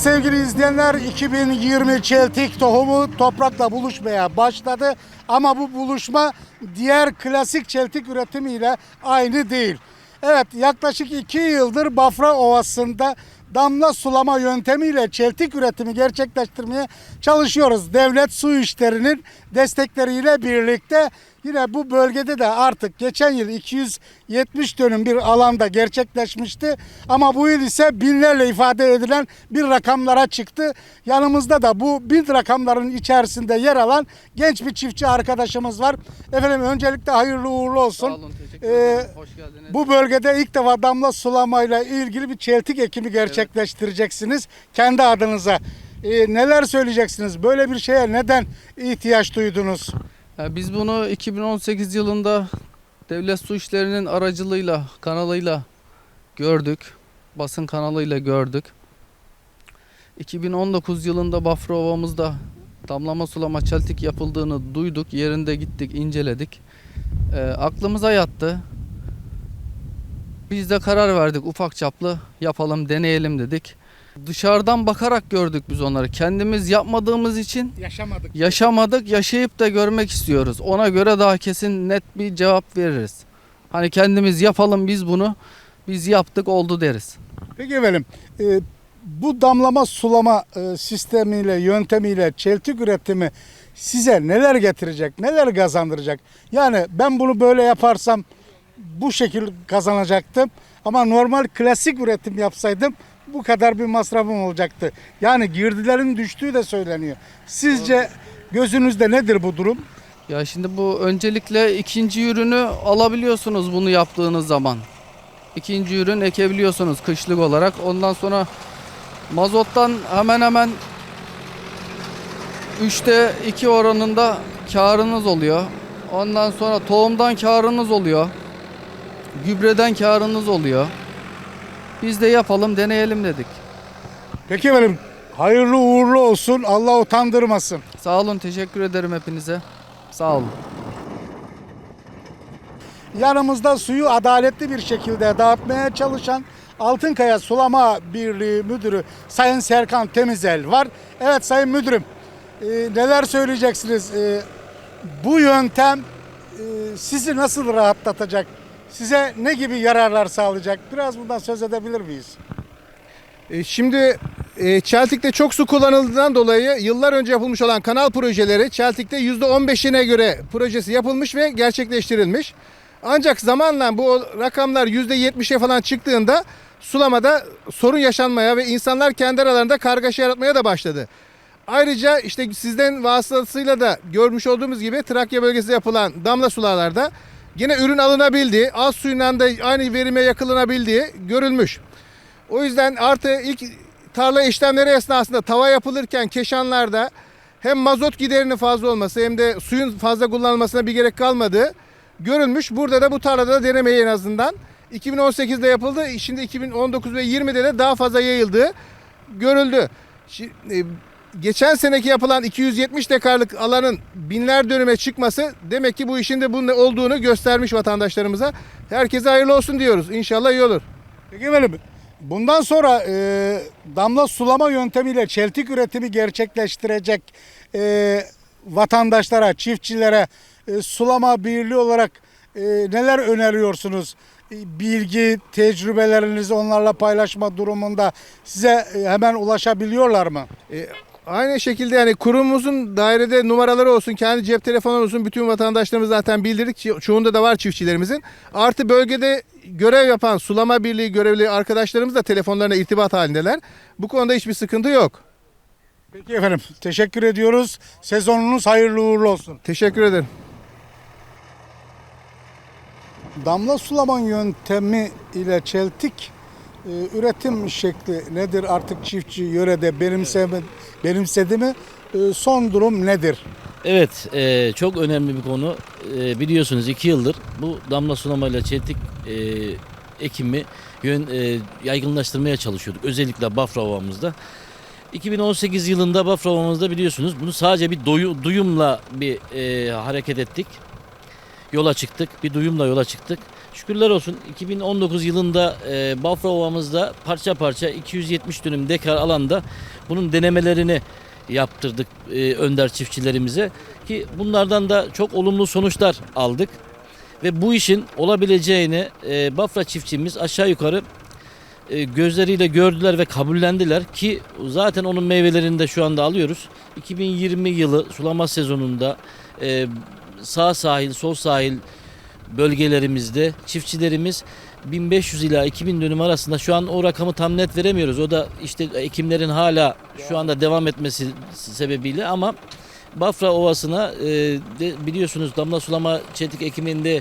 Sevgili izleyenler 2020 çeltik tohumu toprakla buluşmaya başladı. Ama bu buluşma diğer klasik çeltik üretimiyle aynı değil. Evet yaklaşık 2 yıldır Bafra Ovası'nda damla sulama yöntemiyle çeltik üretimi gerçekleştirmeye çalışıyoruz. Devlet su işlerinin destekleriyle birlikte yine bu bölgede de artık geçen yıl 270 dönüm bir alanda gerçekleşmişti. Ama bu yıl ise binlerle ifade edilen bir rakamlara çıktı. Yanımızda da bu bin rakamların içerisinde yer alan genç bir çiftçi arkadaşımız var. Efendim öncelikle hayırlı uğurlu olsun. Sağ olun, teşekkür Ee. Hoş geldiniz. Bu bölgede ilk defa damla sulamayla ilgili bir çeltik ekimi gerçekleştireceksiniz kendi adınıza. Ee, neler söyleyeceksiniz? Böyle bir şeye neden ihtiyaç duydunuz? Ya biz bunu 2018 yılında devlet su işlerinin aracılığıyla, kanalıyla gördük. Basın kanalıyla gördük. 2019 yılında Bafra Ovamızda damlama sulama çeltik yapıldığını duyduk. Yerinde gittik, inceledik. Ee, aklımıza yattı. Biz de karar verdik ufak çaplı yapalım, deneyelim dedik. Dışarıdan bakarak gördük biz onları. Kendimiz yapmadığımız için Yaşamadık. Yaşamadık, yaşayıp da görmek istiyoruz. Ona göre daha kesin net bir cevap veririz. Hani kendimiz yapalım biz bunu, biz yaptık oldu deriz. Peki efendim e, bu damlama sulama e, sistemiyle, yöntemiyle çeltik üretimi size neler getirecek, neler kazandıracak? Yani ben bunu böyle yaparsam bu şekil kazanacaktım ama normal klasik üretim yapsaydım bu kadar bir masrafım olacaktı. Yani girdilerin düştüğü de söyleniyor. Sizce gözünüzde nedir bu durum? Ya şimdi bu öncelikle ikinci ürünü alabiliyorsunuz bunu yaptığınız zaman. İkinci ürün ekebiliyorsunuz kışlık olarak. Ondan sonra mazottan hemen hemen 3'te 2 oranında karınız oluyor. Ondan sonra tohumdan karınız oluyor. Gübreden karınız oluyor. Biz de yapalım deneyelim dedik. Peki efendim hayırlı uğurlu olsun. Allah utandırmasın. Sağ olun teşekkür ederim hepinize. Sağ olun. Yanımızda suyu adaletli bir şekilde dağıtmaya çalışan Altınkaya Sulama Birliği Müdürü Sayın Serkan Temizel var. Evet Sayın Müdürüm e, neler söyleyeceksiniz? E, bu yöntem e, sizi nasıl rahatlatacak? Size ne gibi yararlar sağlayacak? Biraz bundan söz edebilir miyiz? E, Şimdi e, Çeltik'te çok su kullanıldığından dolayı yıllar önce yapılmış olan kanal projeleri Çeltik'te %15'ine göre projesi yapılmış ve gerçekleştirilmiş. Ancak zamanla bu rakamlar %70'e falan çıktığında sulamada sorun yaşanmaya ve insanlar kendi aralarında kargaşa yaratmaya da başladı. Ayrıca işte sizden vasıtasıyla da görmüş olduğumuz gibi Trakya bölgesinde yapılan damla sularlarda yine ürün alınabildiği, az suyla da aynı verime yakılanabildiği görülmüş. O yüzden artı ilk tarla işlemleri esnasında tava yapılırken keşanlarda hem mazot giderinin fazla olması hem de suyun fazla kullanılmasına bir gerek kalmadığı görülmüş. Burada da bu tarlada da denemeyi en azından 2018'de yapıldı. Şimdi 2019 ve 20'de de daha fazla yayıldığı görüldü. Şi- e, Geçen seneki yapılan 270 dekarlık alanın binler dönüme çıkması demek ki bu işin de bunun olduğunu göstermiş vatandaşlarımıza. Herkese hayırlı olsun diyoruz. İnşallah iyi olur. Peki efendim bundan sonra e, damla sulama yöntemiyle çeltik üretimi gerçekleştirecek e, vatandaşlara, çiftçilere e, sulama birliği olarak e, neler öneriyorsunuz? E, Bilgi, tecrübelerinizi onlarla paylaşma durumunda size e, hemen ulaşabiliyorlar mı? E, aynı şekilde yani kurumumuzun dairede numaraları olsun, kendi cep telefonları olsun bütün vatandaşlarımız zaten bildirdik. Ço- Çoğunda da var çiftçilerimizin. Artı bölgede görev yapan sulama birliği görevli arkadaşlarımız da telefonlarına irtibat halindeler. Bu konuda hiçbir sıkıntı yok. Peki efendim teşekkür ediyoruz. Sezonunuz hayırlı uğurlu olsun. Teşekkür ederim. Damla sulama yöntemi ile çeltik e, üretim şekli nedir artık çiftçi yörede benimseme, benimsedi mi? E, son durum nedir? Evet, e, çok önemli bir konu. E, biliyorsunuz iki yıldır bu damla sulamayla çeltik e, ekimi yön, e, yaygınlaştırmaya çalışıyorduk. Özellikle Bafra Ovamızda. 2018 yılında Bafra Ovamızda biliyorsunuz bunu sadece bir doyu, duyumla bir hareket ettik. yola çıktık. Bir duyumla yola çıktık. Şükürler olsun 2019 yılında e, Bafra Ovamızda parça parça 270 dönüm dekar alanda bunun denemelerini yaptırdık e, önder çiftçilerimize ki bunlardan da çok olumlu sonuçlar aldık ve bu işin olabileceğini e, Bafra çiftçimiz aşağı yukarı e, gözleriyle gördüler ve kabullendiler ki zaten onun meyvelerini de şu anda alıyoruz. 2020 yılı sulama sezonunda e, sağ sahil, sol sahil bölgelerimizde çiftçilerimiz 1500 ila 2000 dönüm arasında şu an o rakamı tam net veremiyoruz. O da işte ekimlerin hala şu anda devam etmesi sebebiyle ama Bafra Ovası'na e, biliyorsunuz damla sulama çetik ekiminde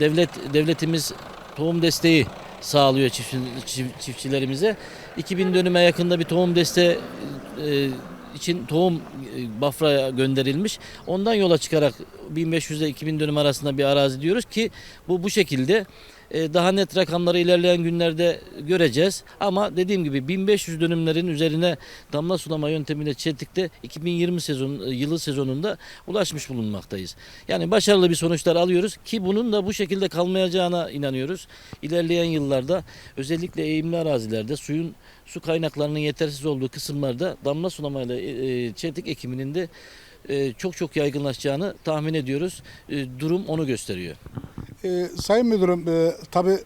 devlet devletimiz tohum desteği sağlıyor çiftçi, çift- çiftçilerimize. 2000 dönüme yakında bir tohum desteği e, için tohum e, Bafra'ya gönderilmiş. Ondan yola çıkarak 1500 ile 2000 dönüm arasında bir arazi diyoruz ki bu bu şekilde daha net rakamları ilerleyen günlerde göreceğiz. Ama dediğim gibi 1500 dönümlerin üzerine damla sulama yöntemiyle çeltikte 2020 sezon e, yılı sezonunda ulaşmış bulunmaktayız. Yani başarılı bir sonuçlar alıyoruz ki bunun da bu şekilde kalmayacağına inanıyoruz. İlerleyen yıllarda özellikle eğimli arazilerde suyun su kaynaklarının yetersiz olduğu kısımlarda damla sulamayla e, e, çeltik ekiminin de e, çok çok yaygınlaşacağını tahmin ediyoruz. E, durum onu gösteriyor. Ee, Sayın Müdürüm, e, tabii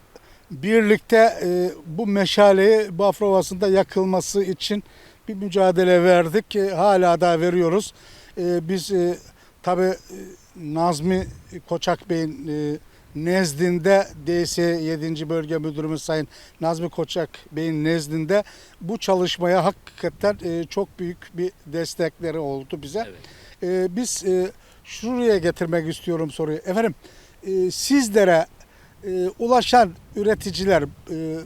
birlikte e, bu meşaleyi Bafra Ovası'nda yakılması için bir mücadele verdik. E, hala da veriyoruz. E, biz e, tabii e, Nazmi Koçak Bey'in e, nezdinde DS 7. Bölge Müdürümüz Sayın Nazmi Koçak Bey'in nezdinde bu çalışmaya hakikaten e, çok büyük bir destekleri oldu bize. Evet. E, biz e, şuraya getirmek istiyorum soruyu. Efendim e, sizlere e, ulaşan üreticiler e,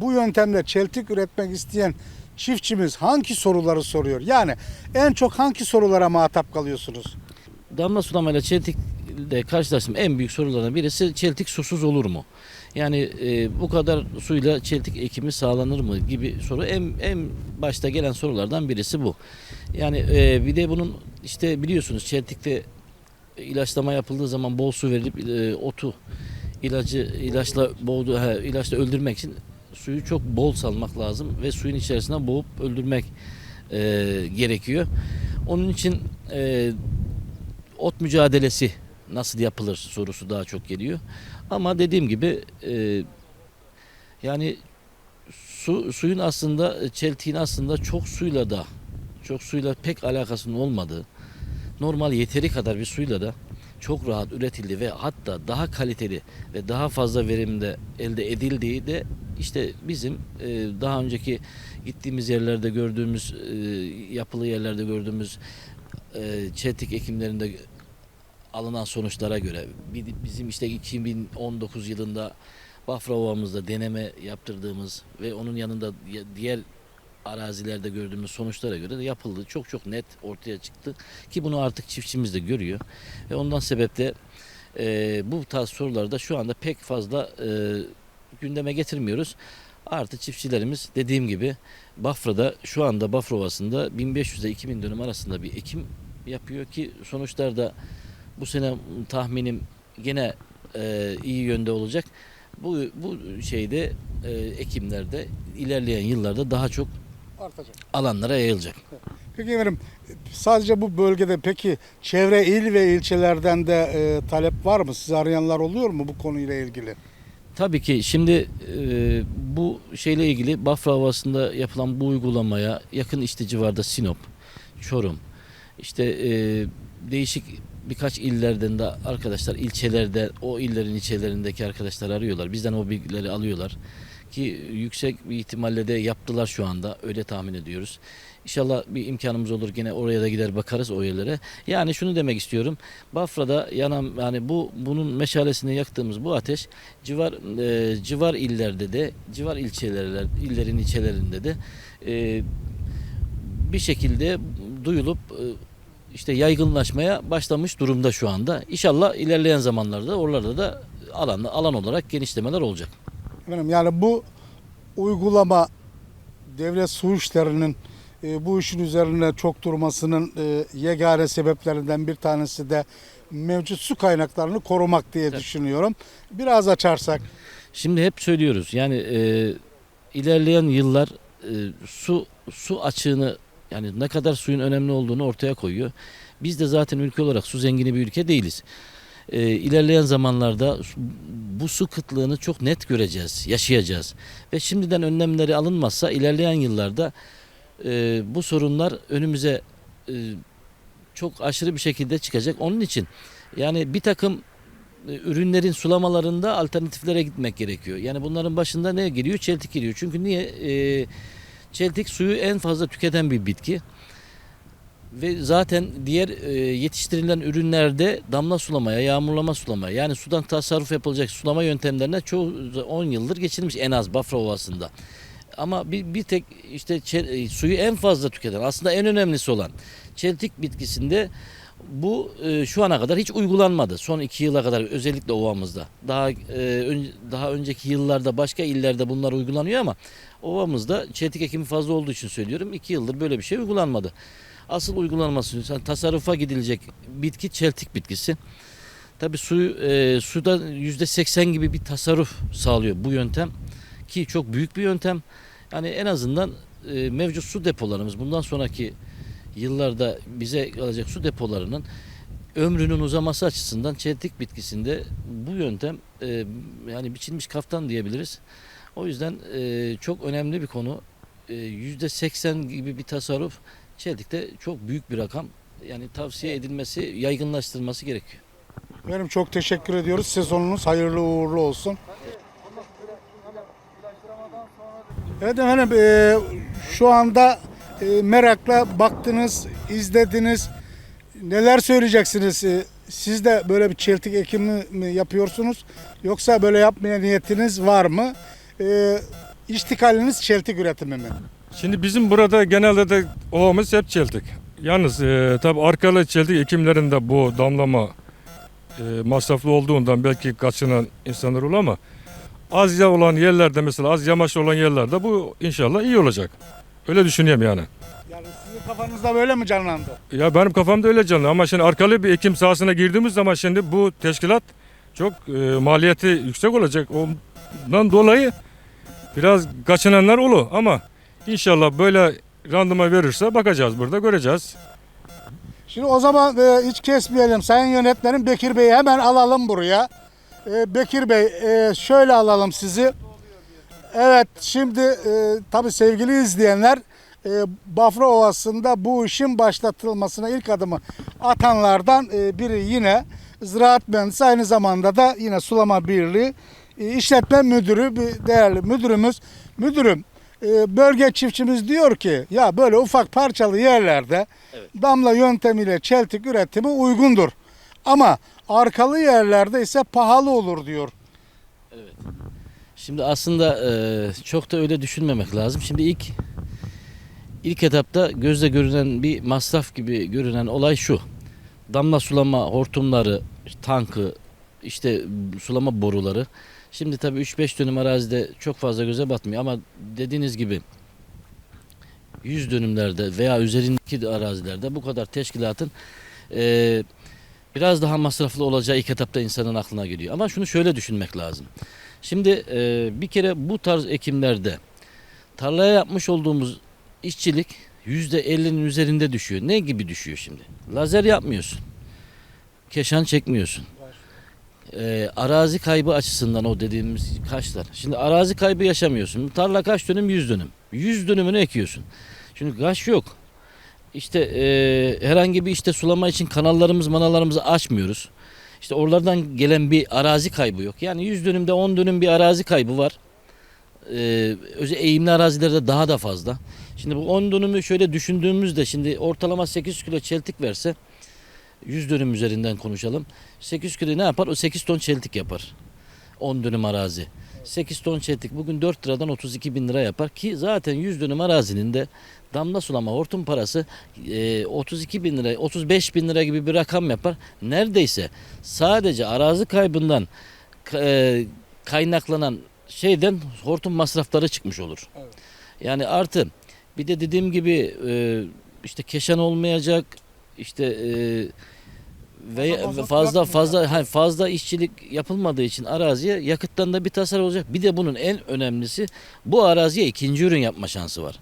bu yöntemle çeltik üretmek isteyen çiftçimiz hangi soruları soruyor? Yani en çok hangi sorulara muhatap kalıyorsunuz? Damla sulamayla çeltikle karşılaştığım en büyük sorulardan birisi çeltik susuz olur mu? Yani e, bu kadar suyla çeltik ekimi sağlanır mı gibi soru en en başta gelen sorulardan birisi bu. Yani e, bir de bunun işte biliyorsunuz çeltikte ilaçlama yapıldığı zaman bol su verilip e, otu ilacı ilaçla boğdu he, ilaçla öldürmek için suyu çok bol salmak lazım ve suyun içerisine boğup öldürmek e, gerekiyor. Onun için e, ot mücadelesi nasıl yapılır sorusu daha çok geliyor. Ama dediğim gibi e, yani su suyun aslında çeltiğin aslında çok suyla da çok suyla pek alakasının olmadığı normal yeteri kadar bir suyla da çok rahat üretildi ve hatta daha kaliteli ve daha fazla verimde elde edildiği de işte bizim e, daha önceki gittiğimiz yerlerde gördüğümüz e, yapılı yerlerde gördüğümüz e, çeltik ekimlerinde alınan sonuçlara göre bi- bizim işte 2019 yılında Bafra Ovamızda deneme yaptırdığımız ve onun yanında ya- diğer arazilerde gördüğümüz sonuçlara göre de yapıldı. Çok çok net ortaya çıktı ki bunu artık çiftçimiz de görüyor ve ondan sebeple e, bu tarz soruları da şu anda pek fazla e, gündeme getirmiyoruz. Artı çiftçilerimiz dediğim gibi Bafra'da şu anda Bafra Ovası'nda 1500 ile 2000 dönüm arasında bir ekim yapıyor ki sonuçlar da bu sene tahminim gene e, iyi yönde olacak. Bu bu şeyde e, ekimlerde ilerleyen yıllarda daha çok Artacak. alanlara yayılacak. Peki efendim sadece bu bölgede peki çevre il ve ilçelerden de e, talep var mı? Sizi arayanlar oluyor mu bu konuyla ilgili? Tabii ki şimdi e, bu şeyle ilgili Bafra Havası'nda yapılan bu uygulamaya yakın işte civarda Sinop, Çorum, işte e, değişik birkaç illerden de arkadaşlar ilçelerde o illerin ilçelerindeki arkadaşlar arıyorlar. Bizden o bilgileri alıyorlar ki yüksek bir ihtimalle de yaptılar şu anda öyle tahmin ediyoruz. İnşallah bir imkanımız olur gene oraya da gider bakarız o yerlere. Yani şunu demek istiyorum. Bafra'da yanan yani bu bunun meşalesini yaktığımız bu ateş civar e, civar illerde de civar ilçelerler illerin ilçelerinde de e, bir şekilde duyulup e, işte yaygınlaşmaya başlamış durumda şu anda. İnşallah ilerleyen zamanlarda oralarda da alan alan olarak genişlemeler olacak. Efendim yani bu uygulama devlet su işlerinin e, bu işin üzerine çok durmasının e, yegane sebeplerinden bir tanesi de mevcut su kaynaklarını korumak diye düşünüyorum. Biraz açarsak. Şimdi hep söylüyoruz yani e, ilerleyen yıllar e, su su açığını yani ne kadar suyun önemli olduğunu ortaya koyuyor. Biz de zaten ülke olarak su zengini bir ülke değiliz. E, ilerleyen zamanlarda bu su kıtlığını çok net göreceğiz, yaşayacağız. Ve şimdiden önlemleri alınmazsa ilerleyen yıllarda e, bu sorunlar önümüze e, çok aşırı bir şekilde çıkacak. Onun için yani bir takım e, ürünlerin sulamalarında alternatiflere gitmek gerekiyor. Yani bunların başında ne geliyor? Çeltik geliyor. Çünkü niye? E, çeltik suyu en fazla tüketen bir bitki. Ve zaten diğer e, yetiştirilen ürünlerde damla sulamaya, yağmurlama sulamaya yani sudan tasarruf yapılacak sulama yöntemlerine çoğu 10 yıldır geçirilmiş en az Bafra Ovası'nda. Ama bir, bir tek işte e, suyu en fazla tüketen aslında en önemlisi olan çeltik bitkisinde bu e, şu ana kadar hiç uygulanmadı. Son iki yıla kadar özellikle ovamızda. Daha e, ön- daha önceki yıllarda başka illerde bunlar uygulanıyor ama ovamızda çeltik ekimi fazla olduğu için söylüyorum. iki yıldır böyle bir şey uygulanmadı. Asıl uygulanması yani tasarrufa gidilecek bitki çeltik bitkisi. Tabii suyu e, suda yüzde seksen gibi bir tasarruf sağlıyor bu yöntem ki çok büyük bir yöntem. Yani en azından e, mevcut su depolarımız bundan sonraki yıllarda bize kalacak su depolarının ömrünün uzaması açısından çeltik bitkisinde bu yöntem e, yani biçilmiş kaftan diyebiliriz. O yüzden e, çok önemli bir konu. E, Yüzde seksen gibi bir tasarruf çeltikte çok büyük bir rakam. Yani tavsiye edilmesi, yaygınlaştırılması gerekiyor. Benim çok teşekkür ediyoruz. Sezonunuz hayırlı uğurlu olsun. Evet efendim e, şu anda e, merakla baktınız, izlediniz. Neler söyleyeceksiniz? E, siz de böyle bir çeltik ekimi mi yapıyorsunuz? Yoksa böyle yapmaya niyetiniz var mı? E, iştikaliniz çeltik üretimi mi? Şimdi bizim burada genelde de ovamız hep çeltik. Yalnız e, tabi arkalı çeltik ekimlerinde bu damlama e, masraflı olduğundan belki kaçınan insanlar olur ama az ya olan yerlerde mesela az yamaçlı olan yerlerde bu inşallah iyi olacak. Öyle düşünüyorum yani. Yani sizin kafanızda böyle mi canlandı? Ya benim kafamda öyle canlı ama şimdi arkalı bir ekim sahasına girdiğimiz zaman şimdi bu teşkilat çok e, maliyeti yüksek olacak. Ondan dolayı biraz kaçınanlar olur ama inşallah böyle randıma verirse bakacağız burada göreceğiz. Şimdi o zaman e, hiç kesmeyelim. Sayın yönetmenim Bekir Bey'i hemen alalım buraya. E, Bekir Bey e, şöyle alalım sizi. Evet şimdi e, tabii sevgili izleyenler e, Bafra Ovası'nda bu işin başlatılmasına ilk adımı atanlardan e, biri yine ziraat mühendisi aynı zamanda da yine sulama birliği e, işletme müdürü bir değerli müdürümüz. Müdürüm e, bölge çiftçimiz diyor ki ya böyle ufak parçalı yerlerde damla yöntemiyle çeltik üretimi uygundur. Ama arkalı yerlerde ise pahalı olur diyor. Şimdi aslında e, çok da öyle düşünmemek lazım. Şimdi ilk ilk etapta gözle görünen bir masraf gibi görünen olay şu. Damla sulama hortumları, tankı, işte sulama boruları. Şimdi tabii 3-5 dönüm arazide çok fazla göze batmıyor ama dediğiniz gibi 100 dönümlerde veya üzerindeki arazilerde bu kadar teşkilatın e, biraz daha masraflı olacağı ilk etapta insanın aklına geliyor. Ama şunu şöyle düşünmek lazım. Şimdi e, bir kere bu tarz ekimlerde tarlaya yapmış olduğumuz işçilik %50'nin üzerinde düşüyor. Ne gibi düşüyor şimdi? Lazer yapmıyorsun. Keşan çekmiyorsun. E, arazi kaybı açısından o dediğimiz kaçlar. Şimdi arazi kaybı yaşamıyorsun. Tarla kaç dönüm? 100 dönüm. 100 dönümünü ekiyorsun. Şimdi kaç yok. İşte e, herhangi bir işte sulama için kanallarımız manalarımızı açmıyoruz. İşte oralardan gelen bir arazi kaybı yok. Yani 100 dönümde 10 dönüm bir arazi kaybı var. Ee, eğimli arazilerde daha da fazla. Şimdi bu 10 dönümü şöyle düşündüğümüzde şimdi ortalama 800 kilo çeltik verse 100 dönüm üzerinden konuşalım. 800 kilo ne yapar? O 8 ton çeltik yapar. 10 dönüm arazi. 8 ton çeltik bugün 4 liradan 32 bin lira yapar ki zaten 100 dönüm arazinin de damla sulama hortum parası e, 32 bin lira 35 bin lira gibi bir rakam yapar. Neredeyse sadece arazi kaybından e, kaynaklanan şeyden hortum masrafları çıkmış olur. Yani artı bir de dediğim gibi e, işte keşan olmayacak işte e, ve fazla fazla hani fazla işçilik yapılmadığı için araziye yakıttan da bir tasarruf olacak. Bir de bunun en önemlisi bu araziye ikinci ürün yapma şansı var.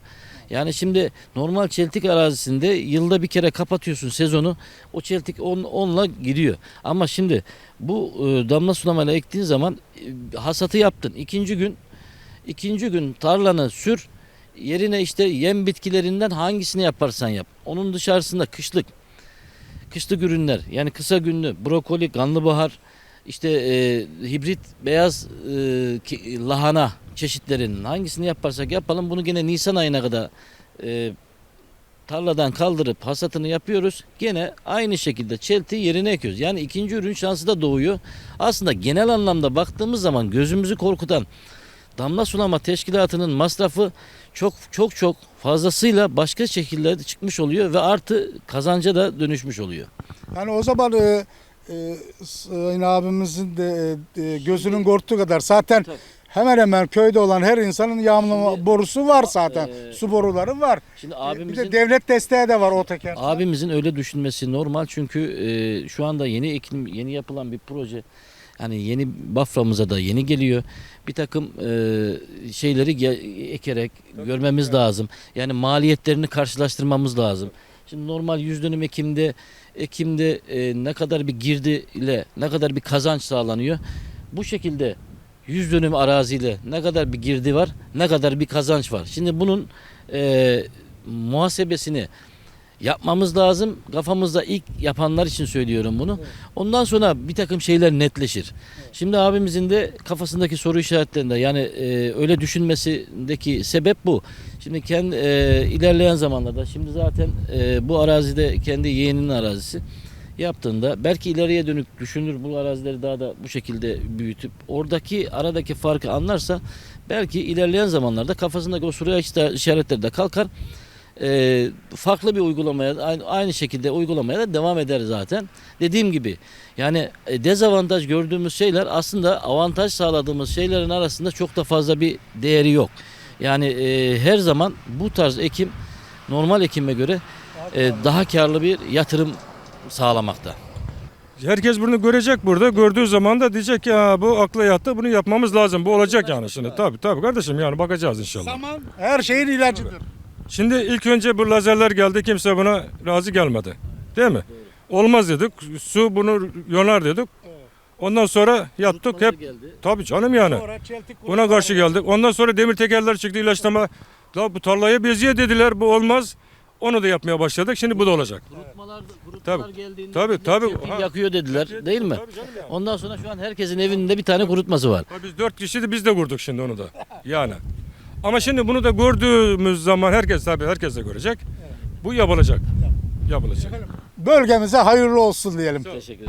Yani şimdi normal çeltik arazisinde yılda bir kere kapatıyorsun sezonu. O çeltik on, onla gidiyor. Ama şimdi bu e, damla sulamayla ektiğin zaman e, hasatı yaptın. İkinci gün ikinci gün tarlanı sür. Yerine işte yem bitkilerinden hangisini yaparsan yap. Onun dışarısında kışlık kışlık ürünler yani kısa günlü brokoli, ganlabahar, işte e, hibrit beyaz e, ki- lahana çeşitlerinin hangisini yaparsak yapalım bunu gene Nisan ayına kadar e, tarladan kaldırıp hasatını yapıyoruz. Gene aynı şekilde çeltiği yerine ekiyoruz. Yani ikinci ürün şansı da doğuyor. Aslında genel anlamda baktığımız zaman gözümüzü korkutan damla sulama teşkilatının masrafı çok çok çok fazlasıyla başka şekillerde çıkmış oluyor ve artı kazanca da dönüşmüş oluyor. Yani o zaman e, e, Sayın abimizin de e, gözünün korktuğu kadar zaten Tabii. hemen hemen köyde olan her insanın yağmlama Şimdi, borusu var zaten. e, Su boruları var. Şimdi E, abimizin Bir de devlet desteği de var o teker. Abimizin öyle düşünmesi normal çünkü e, şu anda yeni eklim yeni yapılan bir proje hani yeni Bafra'mıza da yeni geliyor. Bir takım e, şeyleri ge- ekerek görmemiz lazım. Yani maliyetlerini karşılaştırmamız lazım. Şimdi normal yüz dönüm ekimde ekimde e, ne kadar bir girdi ile ne kadar bir kazanç sağlanıyor. Bu şekilde yüz dönüm araziyle ne kadar bir girdi var, ne kadar bir kazanç var. Şimdi bunun e, muhasebesini yapmamız lazım. Kafamızda ilk yapanlar için söylüyorum bunu. Ondan sonra bir takım şeyler netleşir. Şimdi abimizin de kafasındaki soru işaretlerinde yani e, öyle düşünmesindeki sebep bu. Şimdi kendi e, ilerleyen zamanlarda şimdi zaten e, bu arazide kendi yeğeninin arazisi yaptığında belki ileriye dönük düşünür bu arazileri daha da bu şekilde büyütüp oradaki aradaki farkı anlarsa belki ilerleyen zamanlarda kafasındaki o soru işaretleri de kalkar e, farklı bir uygulamaya aynı, aynı şekilde uygulamaya da devam eder zaten. Dediğim gibi yani e, dezavantaj gördüğümüz şeyler aslında avantaj sağladığımız şeylerin arasında çok da fazla bir değeri yok. Yani e, her zaman bu tarz ekim normal ekime göre e, daha karlı bir yatırım sağlamakta. Herkes bunu görecek burada. Gördüğü zaman da diyecek ki "Ha, bu akla yattı bunu yapmamız lazım. Bu olacak yani şimdi. Tabii tabii kardeşim yani bakacağız inşallah. Zaman her şeyin ilacıdır. Şimdi ilk önce bu lazerler geldi kimse buna razı gelmedi. Değil mi? Olmaz dedik. Su bunu yonar dedik. Ondan sonra yattık hep. Tabii canım yani. Buna karşı geldik. Ondan sonra demir tekerler çıktı ilaçlama. La bu tarlayı beziye dediler bu olmaz. Onu da yapmaya başladık. Şimdi bu da olacak. Kurutmalar, kurutmalar Tabii. geldiğinde Tabii, tabii. Ha. yakıyor dediler değil mi? Ondan sonra şu an herkesin evinde bir tane kurutması var. Ha, Biz dört kişiydi biz de kurduk şimdi onu da. Yani. Ama şimdi bunu da gördüğümüz zaman herkes tabii herkes de görecek. Bu yapılacak. Yapılacak. Bölgemize hayırlı olsun diyelim. Teşekkür